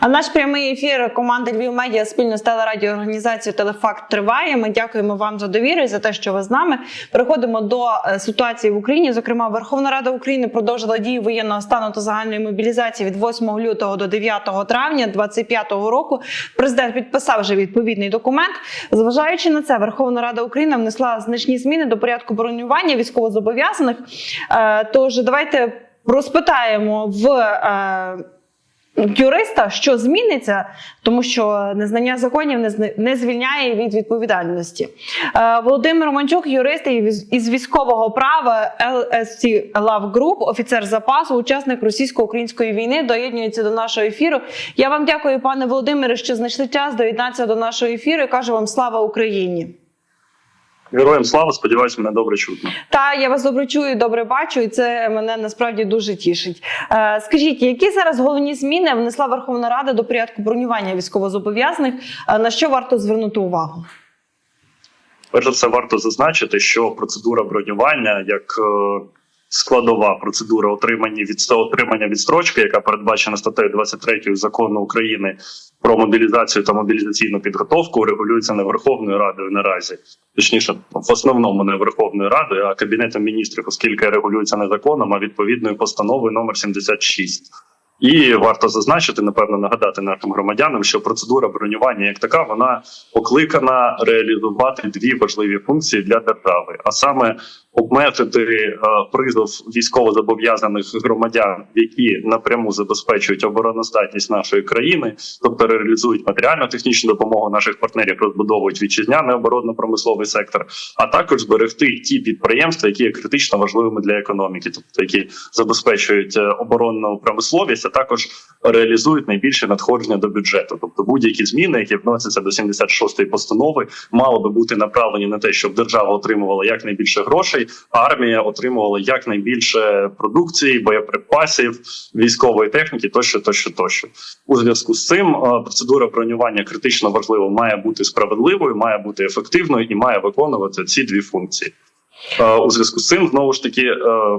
А наш прямий ефір команди Львів Медіа спільно з телерадіоорганізацією Телефакт триває. Ми дякуємо вам за довіру і за те, що ви з нами. Переходимо до е, ситуації в Україні. Зокрема, Верховна Рада України продовжила дії воєнного стану та загальної мобілізації від 8 лютого до 9 травня 2025 року. Президент підписав вже відповідний документ. Зважаючи на це, Верховна Рада України внесла значні зміни до порядку бронювання військовозобов'язаних. Е, Тож давайте розпитаємо в. Юриста, що зміниться, тому що незнання законів не звільняє від відповідальності. Е, Володимир Романчук, юрист із військового права LSC Love Group, офіцер запасу, учасник російсько-української війни, доєднується до нашого ефіру. Я вам дякую, пане Володимире, що знайшли час доєднатися до нашого ефіру. і Кажу вам слава Україні. Героям слава, сподіваюсь, мене добре чутно. Та я вас добре чую, добре бачу, і це мене насправді дуже тішить. Е, скажіть, які зараз головні зміни внесла Верховна Рада до порядку бронювання військовозобов'язаних? Е, на що варто звернути увагу? Перш за все, варто зазначити, що процедура бронювання як е, складова процедура отримання від отримання відстрочки, яка передбачена статтею 23 закону України про мобілізацію та мобілізаційну підготовку, регулюється не Верховною Радою наразі, точніше, в основному не Верховною Радою, а кабінетом міністрів, оскільки регулюється не законом, а відповідною постановою номер 76. І варто зазначити, напевно, нагадати нашим громадянам, що процедура бронювання як така вона покликана реалізувати дві важливі функції для держави, а саме обмежити е, призов військовозобов'язаних громадян, які напряму забезпечують обороноздатність нашої країни, тобто реалізують матеріально-технічну допомогу наших партнерів, розбудовують вітчизняний оборонно-промисловий сектор, а також зберегти ті підприємства, які є критично важливими для економіки, тобто які забезпечують е, оборонну промисловість, а також реалізують найбільше надходження до бюджету. Тобто будь-які зміни, які вносяться до 76-ї постанови, мали би бути направлені на те, щоб держава отримувала якнайбільше грошей, армія отримувала якнайбільше продукції, боєприпасів, військової техніки, тощо, тощо, тощо. У зв'язку з цим е, процедура бронювання критично важлива, має бути справедливою, має бути ефективною і має виконувати ці дві функції. Е, У зв'язку з цим знову ж таки е,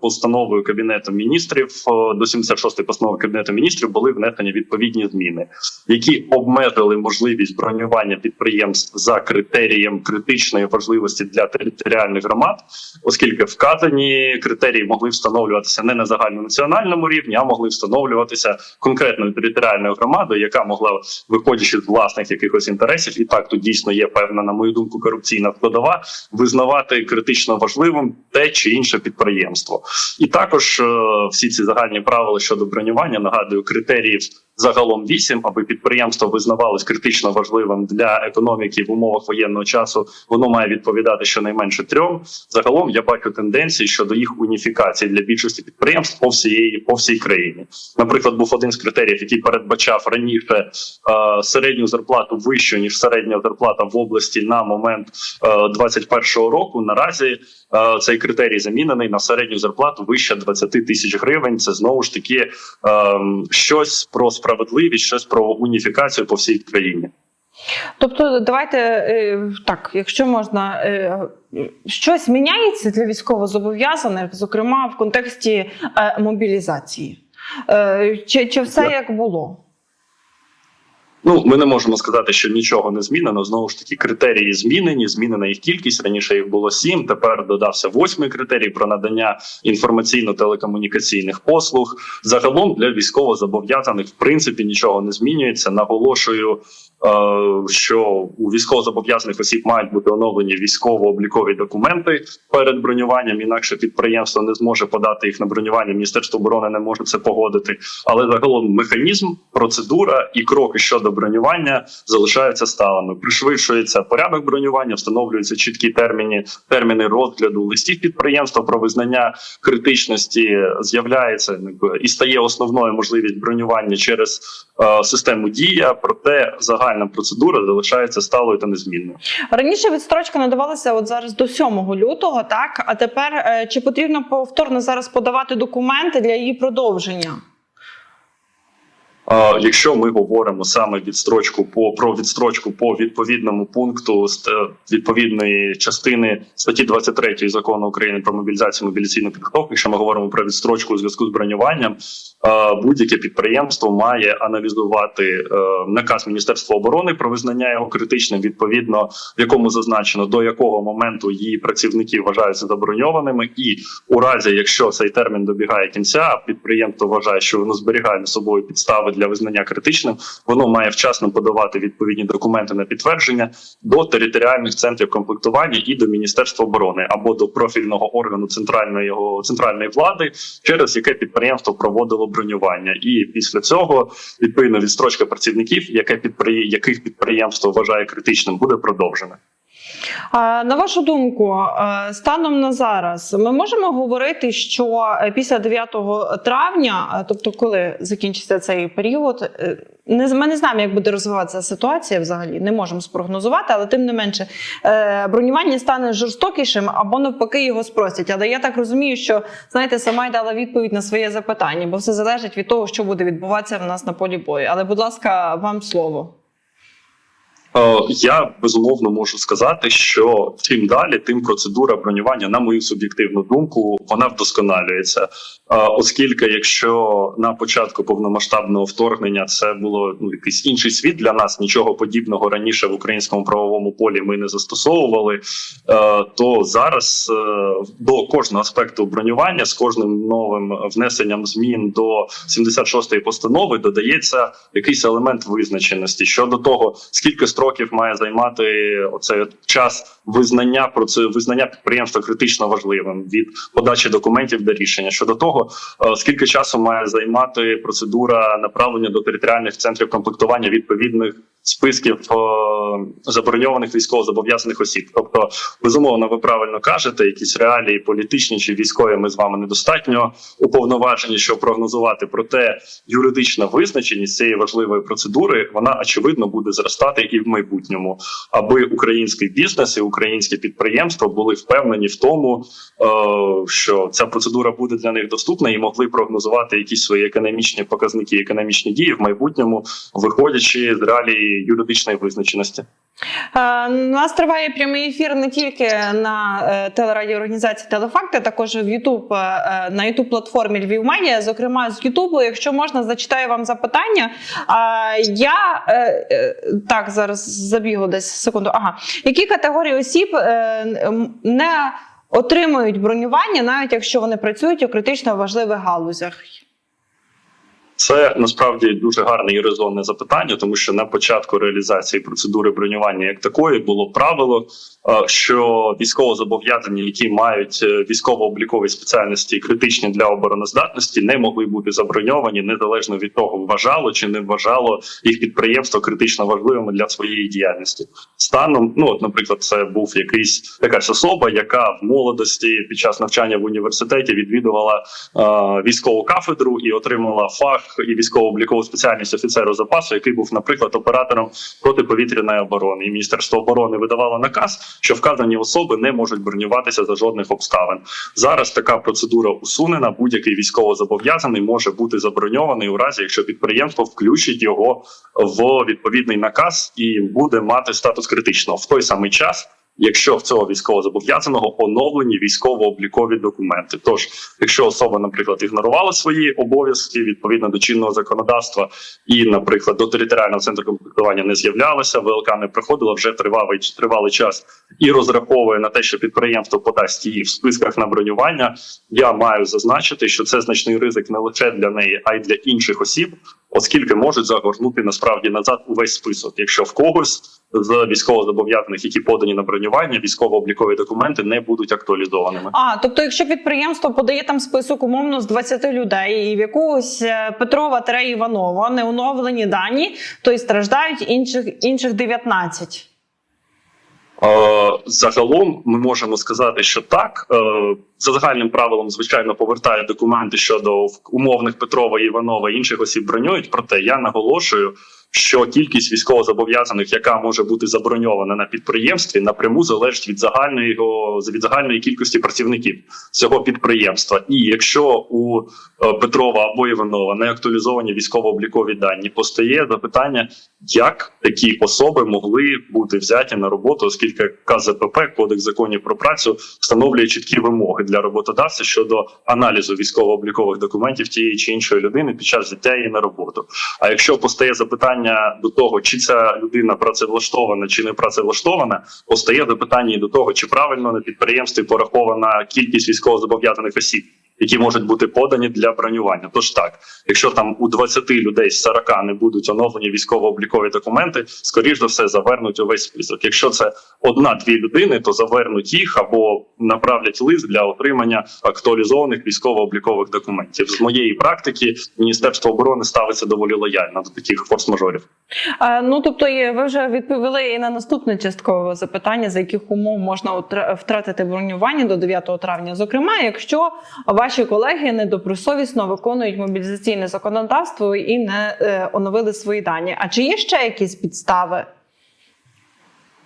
постановою кабінету міністрів е, до 76-ї постанови кабінету міністрів були внесені відповідні зміни, які обмежили можливість бронювання підприємств за критерієм критичної важливості для територіальних громад, оскільки вказані критерії могли встановлюватися не на загальнонаціональному рівні, а могли встановлюватися конкретною територіальною громадою, яка могла, виходячи з власних якихось інтересів, і так тут дійсно є певна, на мою думку, корупційна складова, визнавати критично важливим те чи інше підприємство. І також е, всі ці загальні правила щодо бронювання нагадую критеріїв загалом вісім, аби підприємство визнавалось критично важливим для економіки в умовах воєнного часу. Воно має відповідати щонайменше трьом. Загалом я бачу тенденції щодо їх уніфікації для більшості підприємств по всієї по всій країні. Наприклад, був один з критеріїв, який передбачав раніше е, середню зарплату вищу ніж середня зарплата в області на момент е, 21-го року. Наразі цей критерій замінений на середню зарплату вище 20 тисяч гривень. Це знову ж таки е, щось про справедливість, щось про уніфікацію по всій країні. Тобто, давайте е, так, якщо можна, е, щось міняється для військовозобов'язаних, зокрема в контексті е, мобілізації. Е, Чи, чи все як було? Ну, ми не можемо сказати, що нічого не змінено. Знову ж таки, критерії змінені. Змінена їх кількість. Раніше їх було сім. Тепер додався восьмий критерій про надання інформаційно-телекомунікаційних послуг. Загалом для військовозобов'язаних в принципі нічого не змінюється. Наголошую, що у військовозобов'язаних осіб мають бути оновлені військово-облікові документи перед бронюванням. Інакше підприємство не зможе подати їх на бронювання. Міністерство оборони не може це погодити. Але загалом механізм, процедура і кроки щодо бронювання залишаються сталими. Пришвидшується порядок бронювання, встановлюються чіткі терміни, терміни розгляду листів підприємства про визнання критичності. З'являється і стає основною можливість бронювання через е, систему дія. Проте загальна процедура залишається сталою та незмінною. Раніше відстрочка надавалася от зараз до 7 лютого, так а тепер е, чи потрібно повторно зараз подавати документи для її продовження? Якщо ми говоримо саме відстрочку по про відстрочку по відповідному пункту е, відповідної частини статті 23 закону України про мобілізацію мобілізаційну підготовку, якщо ми говоримо про відстрочку у зв'язку з бронюванням, будь-яке підприємство має аналізувати е, наказ Міністерства оборони про визнання його критичним, відповідно в якому зазначено до якого моменту її працівники вважаються заброньованими, і у разі, якщо цей термін добігає кінця, підприємство вважає, що воно зберігає на собою підстави для визнання критичним, воно має вчасно подавати відповідні документи на підтвердження до територіальних центрів комплектування і до Міністерства оборони або до профільного органу центральної центральної влади, через яке підприємство проводило бронювання. І після цього відповідно відстрочка працівників, яке підприє... яких підприємство вважає критичним, буде продовжена. На вашу думку, е, станом на зараз, ми можемо говорити, що е, після 9 травня, е, тобто коли закінчиться цей період, ми не знаємо, як буде розвиватися ситуація взагалі, не можемо спрогнозувати, але тим не менше бронювання стане жорстокішим або навпаки його спростять. Але я так розумію, що знаєте, сама й дала відповідь на своє запитання, бо все залежить від того, що буде відбуватися в нас на полі бою. Але, будь ласка, вам слово. Е, Я безумовно можу сказати, що чим далі, тим процедура бронювання, на мою суб'єктивну думку, вона вдосконалюється. Е, Оскільки, якщо на початку повномасштабного вторгнення це було ну якийсь інший світ для нас, нічого подібного раніше в українському правовому полі ми не застосовували, е, то зараз до кожного аспекту бронювання з кожним новим внесенням змін до 76-ї постанови додається якийсь елемент визначеності щодо того, скільки строків має займати оцей час визнання про це визнання підприємства критично важливим від подачі документів до рішення щодо того, е, скільки часу має займати процедура направлення до територіальних центрів комплектування відповідних списків е, заброньованих військовозобов'язаних осіб. Тобто, безумовно, ви правильно кажете, якісь реалії політичні чи військові ми з вами недостатньо уповноважені, щоб прогнозувати. Проте юридична визначеність цієї важливої процедури вона очевидно буде зростати і в майбутньому, аби український бізнес і українські підприємства були впевнені в тому, е, що ця процедура буде для них доступна і могли прогнозувати якісь свої економічні показники, економічні дії в майбутньому, виходячи з реалії юридичної визначеності. Е, У нас триває прямий ефір не тільки на е, телерадіоорганізації Телефакти, також в YouTube, е, на youtube платформі Львів Медіа. Зокрема, з Ютубу, якщо можна, зачитаю вам запитання. Я так зараз забігло десь секунду. Ага, які категорії осіб не отримують бронювання, навіть якщо вони працюють у критично важливих галузях? Це насправді дуже гарне і резонне запитання, тому що на початку реалізації процедури бронювання як такої було правило, е, що військовозобов'язані, які мають е, військово-облікові спеціальності критичні для обороноздатності, не могли бути заброньовані незалежно від того, вважало чи не вважало їх підприємство критично важливими для своєї діяльності. Станом, ну от, наприклад, це був якийсь якась особа, яка в молодості під час навчання в університеті відвідувала е, військову кафедру і отримала фах і військово-облікову спеціальність офіцеру запасу, який був, наприклад, оператором протиповітряної оборони. І Міністерство оборони видавало наказ, що вказані особи не можуть бронюватися за жодних обставин. Зараз така процедура усунена. Будь-який військовозобов'язаний може бути заброньований у разі, якщо підприємство включить його в відповідний наказ і буде мати статус критичного в той самий час. Якщо в цього військовозобов'язаного оновлені військово-облікові документи, тож якщо особа, наприклад, ігнорувала свої обов'язки відповідно до чинного законодавства, і, наприклад, до територіального центру комплектування не з'являлася, ВЛК не приходила вже тривалий тривалий час і розраховує на те, що підприємство подасть її в списках на бронювання. Я маю зазначити, що це значний ризик не лише для неї, а й для інших осіб, оскільки можуть загорнути насправді назад увесь список, якщо в когось з військовозобов'язаних, які подані на бронювання, військово-облікові документи не будуть актуалізованими. А, тобто, якщо підприємство подає там список умовно з 20 людей, і в якогось е, Петрова Тере Іванова не оновлені дані, то й страждають інших інших 19. Е, Загалом ми можемо сказати, що так е, за загальним правилом, звичайно, повертає документи щодо умовних Петрова, Іванова і інших осіб бронюють. Проте я наголошую, що кількість військовозобов'язаних, яка може бути заброньована на підприємстві, напряму залежить від загальної від загальної кількості працівників цього підприємства. І якщо у е, Петрова або Іванова не актуалізовані військово-облікові дані, постає запитання, як такі особи могли бути взяті на роботу, оскільки КЗПП, Кодекс законів про працю, встановлює чіткі вимоги для роботодавця щодо аналізу військово-облікових документів тієї чи іншої людини під час взяття її на роботу. А якщо постає запитання до того, чи ця людина працевлаштована чи не працевлаштована, постає запитання і до того, чи правильно на підприємстві порахована кількість військовозобов'язаних осіб. Які можуть бути подані для бронювання. Тож так, якщо там у 20 людей з 40 не будуть оновлені військово-облікові документи, скоріш за все завернуть увесь список. Якщо це одна-дві людини, то завернуть їх або направлять лист для отримання актуалізованих військово-облікових документів. З моєї практики Міністерство оборони ставиться доволі лояльно до таких форс-мажорів. Ну тобто, ви вже відповіли і на наступне часткове запитання, за яких умов можна втратити бронювання до 9 травня. Зокрема, якщо ваші колеги недобросовісно виконують мобілізаційне законодавство і не е, оновили свої дані. А чи є ще якісь підстави?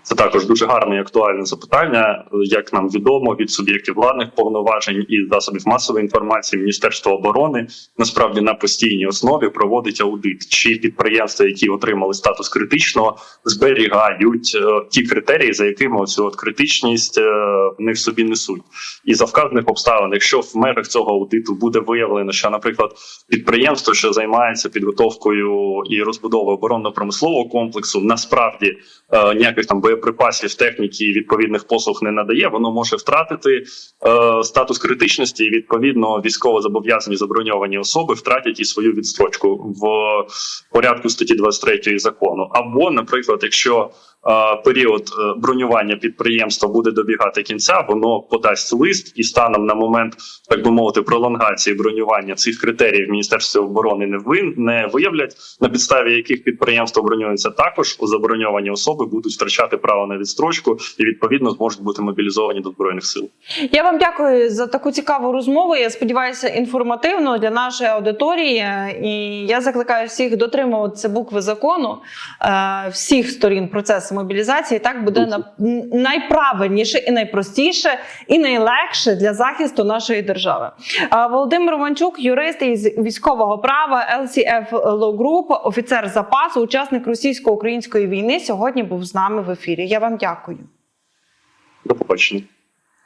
Це також дуже гарне і актуальне запитання. Як нам відомо від суб'єктів владних повноважень і засобів масової інформації, Міністерство оборони насправді на постійній основі проводить аудит, чи підприємства, які отримали статус критичного, зберігають е, ті критерії, за якими цю от критичність е, в собі несуть. І за вказаних обставин, якщо в межах цього аудиту буде виявлено, що, наприклад, підприємство, що займається підготовкою і розбудовою оборонно-промислового комплексу, насправді е, ніяких там боєприпасів, техніки і відповідних послуг не надає, воно може втратити е, статус критичності, і відповідно військово зобов'язані заброньовані особи втратять і свою відстрочку в порядку статті 23 закону. Або, наприклад, якщо період е, бронювання підприємства буде добігати кінця, воно подасть лист і станом на момент, так би мовити, пролонгації бронювання цих критеріїв Міністерство оборони не ви не виявлять, на підставі яких підприємство бронюється також у заброньовані особи будуть втрачати право на відстрочку і відповідно зможуть бути мобілізовані до збройних сил. Я вам дякую за таку цікаву розмову. Я сподіваюся, інформативно для нашої аудиторії. І я закликаю всіх дотримуватися букви закону е, всіх сторін процесу мобілізації. Так буде найправильніше і найпростіше, і найлегше для захисту нашої держави. Володимир Романчук, юрист із військового права LCF Law Group, офіцер запасу, учасник російсько-української війни, сьогодні був з нами в ефірі. Я вам дякую. До побачення.